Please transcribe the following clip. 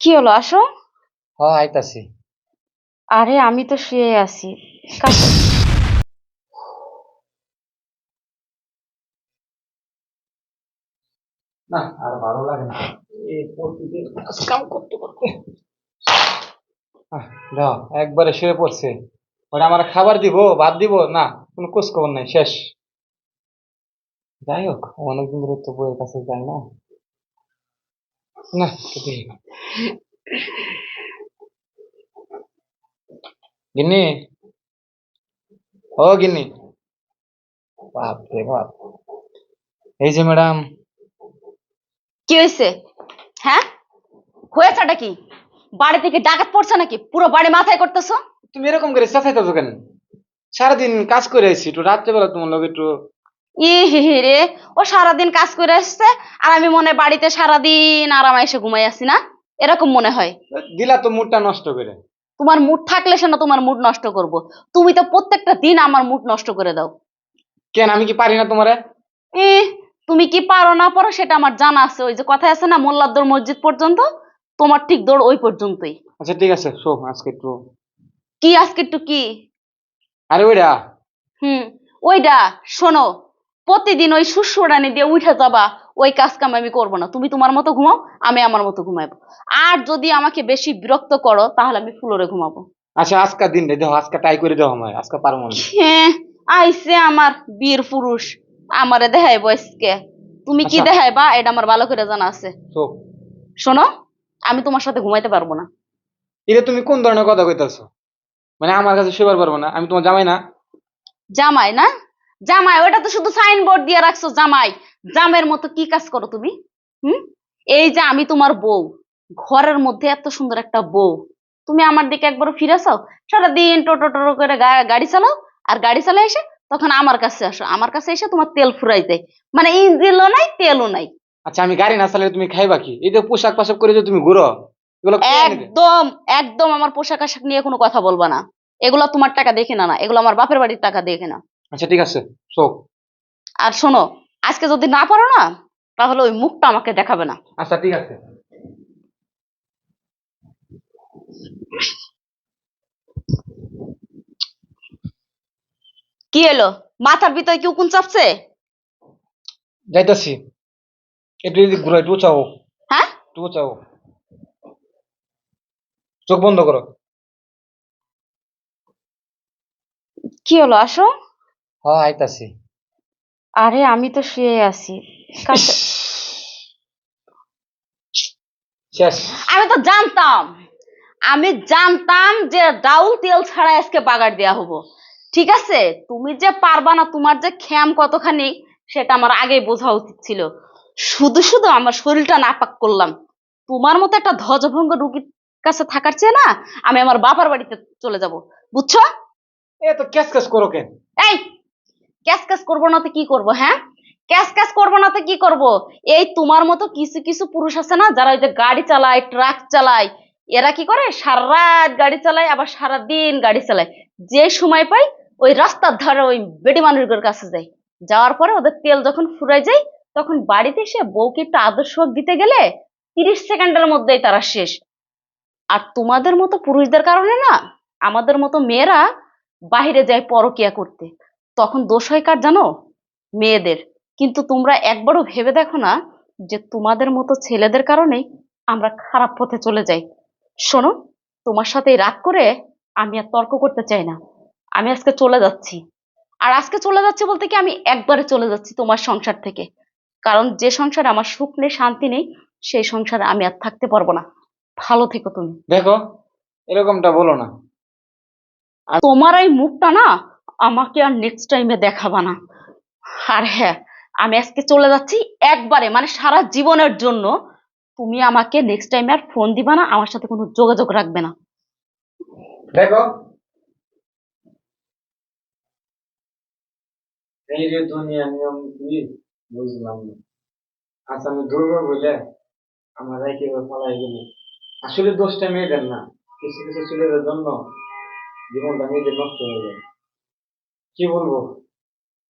কি হলো? আসো। হ্যাঁ আইতাছি। আরে আমি তো শুয়ে আছি। না আর ভালো লাগে না। এই প্রতিদিন কাম করতে করতে আহ, একবারে শুয়ে পড়ছে। ওটা আমার খাবার দিব ভাত দিব? না কোনো খোঁজ খবর নাই শেষ। যাই হোক অনেকদিন ধরে তো বইয়ের কাছে যাই না। না। গিন্নি ও গিন্নি বাপ রে বাপ এই যে ম্যাডাম কি হয়েছে হ্যাঁ? হয়েছেটা কি? বাড়ি থেকে ডাকাত পড়ছে নাকি? পুরো বাড়ি মাথায় করতেছো? তুমি এরকম করে চেঁচাইতেছো কেন? সারাদিন কাজ করে আইছি একটু রাত্রেবেলা তোমার লোক একটু ই হি রে ও সারাদিন কাজ করে আসছে আর আমি মনে বাড়িতে সারাদিন আরামে এসে ঘুমাই আছি না? এরকম মনে হয়। দিলা তো মুডটা নষ্ট করে। তোমার মুড থাকলে সে না তোমার মুড নষ্ট করব। তুমি তো প্রত্যেকটা দিন আমার মুড নষ্ট করে দাও। কেন আমি কি পারি না তোমারে? এ তুমি কি পারো না পারো সেটা আমার জানা আছে। ওই যে কথা আছে না মোল্লাদ্দর মসজিদ পর্যন্ত তোমার ঠিক দৌড় ওই পর্যন্তই। আচ্ছা ঠিক আছে শো আজকে একটু কি আজকে একটু কি? আরে ওইটা হুম ওইটা শোনো প্রতিদিন ওই সুসুরানি দিয়ে উঠে যাবা ওই কাজ কাম আমি করব না। তুমি তোমার মতো ঘুমাও আমি আমার মতো ঘুমাবো আর যদি আমাকে বেশি বিরক্ত করো তাহলে আমি ফ্লোরে ঘুমাবো। আচ্ছা আজকের দিন রে দেখো আজকে ট্রাই করে দাও আমায় আজকে পারব না। হ্যাঁ আইসে আমার বীর পুরুষ আমারে দেখাই বয়সকে তুমি কি আচ্ছা। দেখাইবা? এটা আমার ভালো করে জানা আছে। শোনো আমি তোমার সাথে ঘুমাইতে পারব না। এটা তুমি কোন ধরনের কথা কইতাছো? মানে আমার কাছে শুবার পারব না আমি তোমার জামাই না? জামাই না? জামাই ওটা তো শুধু সাইনবোর্ড দিয়ে রাখছো জামাই। জামের মতো কি কাজ করো তুমি? হুম? এই যে আমি তোমার বউ ঘরের মধ্যে এত সুন্দর একটা বউ। তুমি আমার দিকে একবার ফিরে চাও সারাদিন টোটো টোটো করে গাড়ি চালাও আর গাড়ি চালাই এসে তখন আমার কাছে আসো। আমার কাছে এসে তোমার তেল ফুরাই যায় মানে ইঞ্জিনও নাই তেলও নাই। আচ্ছা আমি গাড়ি না চালালে তুমি খাইবা কি? এই যে পোশাক পাশাক করে যে তুমি ঘুরো? একদম একদম আমার পোশাক আশাক নিয়ে কোনো কথা বলবা না। এগুলো তোমার টাকা দেখে না না। এগুলো আমার বাপের বাড়ির টাকা দেখে না। আচ্ছা ঠিক আছে শো আর শোনো আজকে যদি না পারো না তাহলে ওই মুখটা আমাকে দেখাবে না। আচ্ছা ঠিক আছে। কি এলো? মাথার ভিতরে কি উকুন চাপছে? যাইতাছি। একটু যদি ঘুরো একটু চাও হ্যাঁ? একটু চাও চোখ বন্ধ করো। কি হলো আসো। হ্যাঁ আইতাছি। আরে আমি তো শুয়ে আছি। আমি তো জানতাম। আমি জানতাম যে ডাউল তেল ছাড়া আজকে বাগার দেয়া হব। ঠিক আছে? তুমি যে পারবা না তোমার যে খ্যাম কতখানি সেটা আমার আগেই বোঝা উচিত ছিল। শুধু শুধু আমার শরীরটা নাপাক করলাম। তোমার মতো একটা ধ্বজভঙ্গ রুগীর কাছে থাকার চেয়ে না আমি আমার বাবার বাড়িতে চলে যাব। বুঝছ? এ তো ক্যাস ক্যাস করো কেন? ক্যাশ ক্যাশ করব না তো কি করব হ্যাঁ? ক্যাশ ক্যাশ করব না তো কি করব? এই তোমার মতো কিছু কিছু পুরুষ আছে না, যারা ওই যে গাড়ি চালায় ট্রাক চালায়, এরা কি করে? সারা রাত গাড়ি চালায়, আবার সারা দিন গাড়ি চালায়। যে সময় পাই, ওই রাস্তার ধারে ওই বেডি মানুষের কাছে যায় যাওয়ার পরে ওদের তেল যখন ফুরাই যায়, তখন বাড়িতে এসে বউকে একটু আদর্শ দিতে গেলে তিরিশ সেকেন্ডের মধ্যেই তারা শেষ। আর তোমাদের মতো পুরুষদের কারণে না, আমাদের মতো মেয়েরা বাইরে যায় পরকিয়া করতে। তখন দোষ হয় কার জানো? মেয়েদের। কিন্তু তোমরা একবারও ভেবে দেখো না যে তোমাদের মতো ছেলেদের কারণেই আমরা খারাপ পথে চলে যাই। শোনো তোমার সাথে রাগ করে আমি আর তর্ক করতে চাই না। আমি আজকে চলে যাচ্ছি। আর আজকে চলে যাচ্ছি বলতে কি আমি একবারে চলে যাচ্ছি তোমার সংসার থেকে। কারণ যে সংসারে আমার সুখ নেই শান্তি নেই সেই সংসারে আমি আর থাকতে পারব না। ভালো থেকো তুমি। দেখো এরকমটা বলো না। তোমার এই মুখটা না আমাকে আর নেক্সট টাইমে দেখাবা না। আর হ্যাঁ আমি আজকে চলে যাচ্ছি একবারে মানে সারা জীবনের জন্য। তুমি আমাকে নেক্সট টাইমে আর ফোন দিবা না, আমার সাথে কোনো যোগাযোগ রাখবে না। দেখো। এই যে দুনিয়া নিয়ম বুঝলাম না। আচ্ছা আমি দুর্বল বলে আমার গেল। আসলে দোষটা মেয়েদের না, কিছু কিছু ছেলেদের জন্য জীবনটা মেয়েদের নষ্ট হয়ে যায়। কি বলব